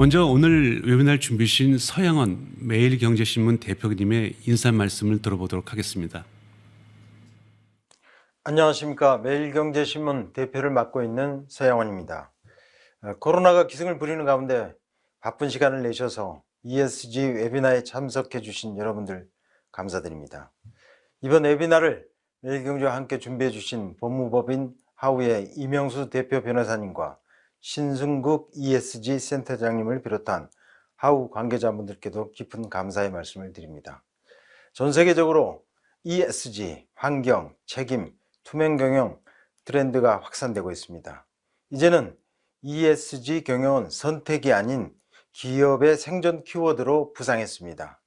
먼저 오늘 웨비날 준비신 서양원 매일경제신문 대표님의 인사 말씀을 들어보도록 하겠습니다. 안녕하십니까. 매일경제신문 대표를 맡고 있는 서양원입니다. 어, 코로나가 기승을 부리는 가운데 바쁜 시간을 내셔서 ESG 웨비나에 참석해 주신 여러분들 감사드립니다. 이번 웨비나를 매일경제와 함께 준비해 주신 법무법인 하우의 이명수 대표 변호사님과 신승국 ESG 센터장님을 비롯한 하우 관계자분들께도 깊은 감사의 말씀을 드립니다. 전 세계적으로 ESG, 환경, 책임, 투명 경영 트렌드가 확산되고 있습니다. 이제는 ESG 경영은 선택이 아닌 기업의 생존 키워드로 부상했습니다.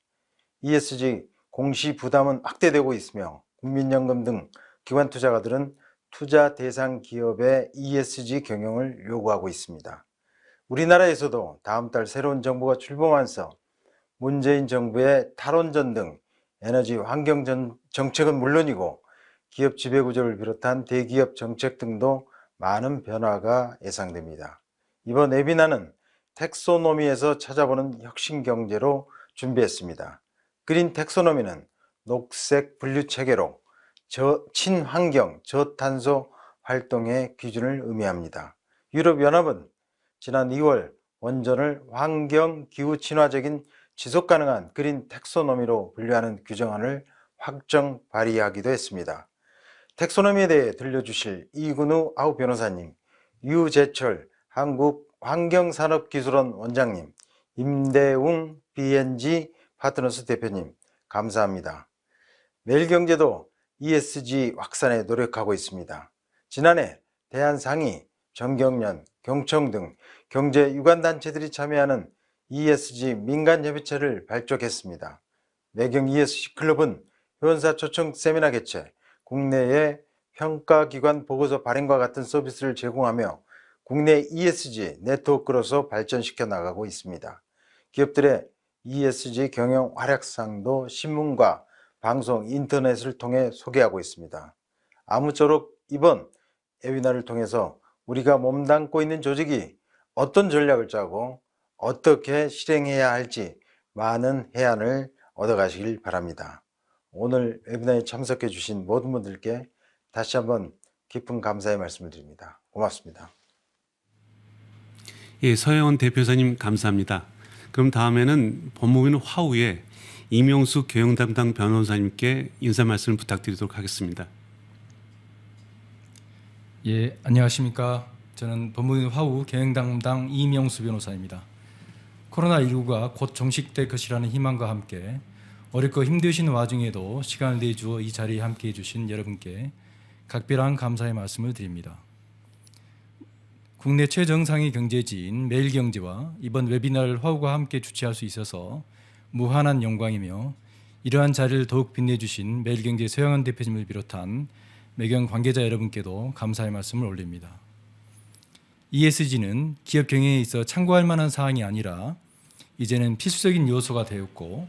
ESG 공시 부담은 확대되고 있으며 국민연금 등 기관 투자가들은 투자 대상 기업의 ESG 경영을 요구하고 있습니다. 우리나라에서도 다음 달 새로운 정부가 출범하면서 문재인 정부의 탈원전 등 에너지 환경 전- 정책은 물론이고 기업 지배구조를 비롯한 대기업 정책 등도 많은 변화가 예상됩니다. 이번 웨비나는 텍소노미에서 찾아보는 혁신 경제로 준비했습니다. 그린 텍소노미는 녹색 분류 체계로 저 친환경 저탄소 활동의 기준을 의미합니다. 유럽연합은 지난 2월 원전을 환경 기후 친화적인 지속 가능한 그린 텍소노미로 분류하는 규정안을 확정 발의하기도 했습니다. 텍소노미에 대해 들려주실 이근우 아우 변호사님, 유재철 한국환경산업기술원 원장님, 임대웅 BNG 파트너스 대표님 감사합니다. 매일경제도 ESG 확산에 노력하고 있습니다. 지난해 대한상의, 정경련, 경청 등 경제 유관단체들이 참여하는 ESG 민간협의체를 발족했습니다. 매경 ESG 클럽은 회원사 초청 세미나 개최, 국내의 평가기관 보고서 발행과 같은 서비스를 제공하며 국내 ESG 네트워크로서 발전시켜 나가고 있습니다. 기업들의 ESG 경영 활약상도 신문과 방송, 인터넷을 통해 소개하고 있습니다. 아무쪼록 이번 웨비나를 통해서 우리가 몸담고 있는 조직이 어떤 전략을 짜고 어떻게 실행해야 할지 많은 해안을 얻어가시길 바랍니다. 오늘 웨비나에 참석해 주신 모든 분들께 다시 한번 깊은 감사의 말씀을 드립니다. 고맙습니다. 예, 서영원 대표사님 감사합니다. 그럼 다음에는 법무부인 화우의 이명수 경영 담당 변호사님께 인사 말씀을 부탁드리도록 하겠습니다. 예, 안녕하십니까. 저는 법무부 화우 경영 담당 이명수 변호사입니다. 코로나19가 곧 종식될 것이라는 희망과 함께 어렵고 힘드신 와중에도 시간을 내주어 이 자리에 함께 해 주신 여러분께 각별한 감사의 말씀을 드립니다. 국내 최정상의 경제지인 매일경제와 이번 웨비나를 화우가 함께 주최할 수 있어서 무한한 영광이며 이러한 자리를 더욱 빛내주신 매일경제 서영원 대표님을 비롯한 매경 관계자 여러분께도 감사의 말씀을 올립니다. ESG는 기업 경영에 있어 참고할 만한 사항이 아니라 이제는 필수적인 요소가 되었고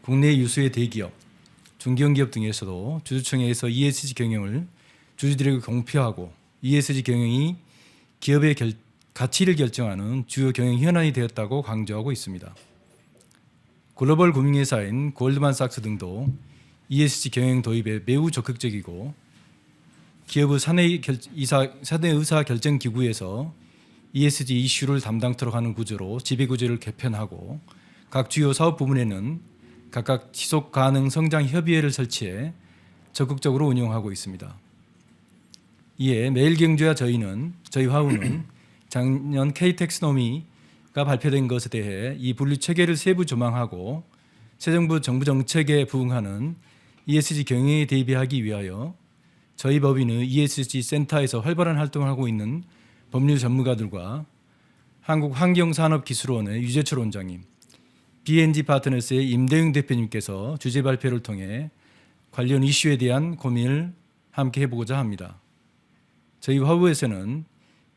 국내 유수의 대기업, 중견기업 등에서도 주주총회에서 ESG 경영을 주주들에게 공표하고 ESG 경영이 기업의 결- 가치를 결정하는 주요 경영 현안이 되었다고 강조하고 있습니다. 글로벌 금융회사인 골드만삭스 등도 ESG 경영 도입에 매우 적극적이고 기업의 사내 결, 이사, 사내 의사 결정 기구에서 ESG 이슈를 담당토록 하는 구조로 지배 구조를 개편하고 각 주요 사업 부문에는 각각 지속 가능 성장 협의회를 설치해 적극적으로 운영하고 있습니다. 이에 매일경제와 저희는 저희 화우는 작년 K텍스노미가 발표된 것에 대해 이 분류 체계를 세부 조망하고 새 정부 정부 정책에 부응하는 ESG 경영에 대비하기 위하여 저희 법인의 ESG 센터에서 활발한 활동을 하고 있는 법률 전문가들과 한국환경산업기술원의 유재철 원장님, BNG 파트너스의 임대웅 대표님께서 주제 발표를 통해 관련 이슈에 대한 고민을 함께 해보고자 합니다. 저희 화우에서는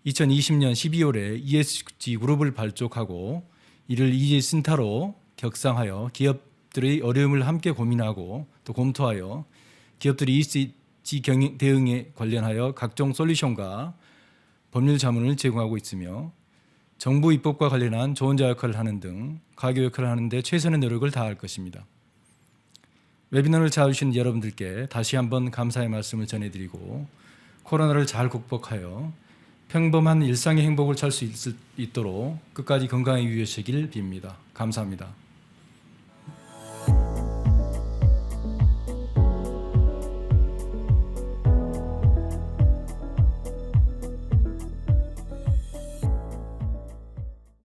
2020년 12월에 ESG 그룹을 발족하고 이를 ESG 센터로 격상하여 기업들의 어려움을 함께 고민하고 또 검토하여 기업들이 ESG 경영 대응에 관련하여 각종 솔루션과 법률 자문을 제공하고 있으며 정부 입법과 관련한 조언자 역할을 하는 등 가교 역할을 하는데 최선의 노력을 다할 것입니다. 웨비너를 찾아주신 여러분들께 다시 한번 감사의 말씀을 전해드리고 코로나를 잘 극복하여 평범한 일상의 행복을 찾을 수 있도록 끝까지 건강에 유의하시길 빕니다. 감사합니다.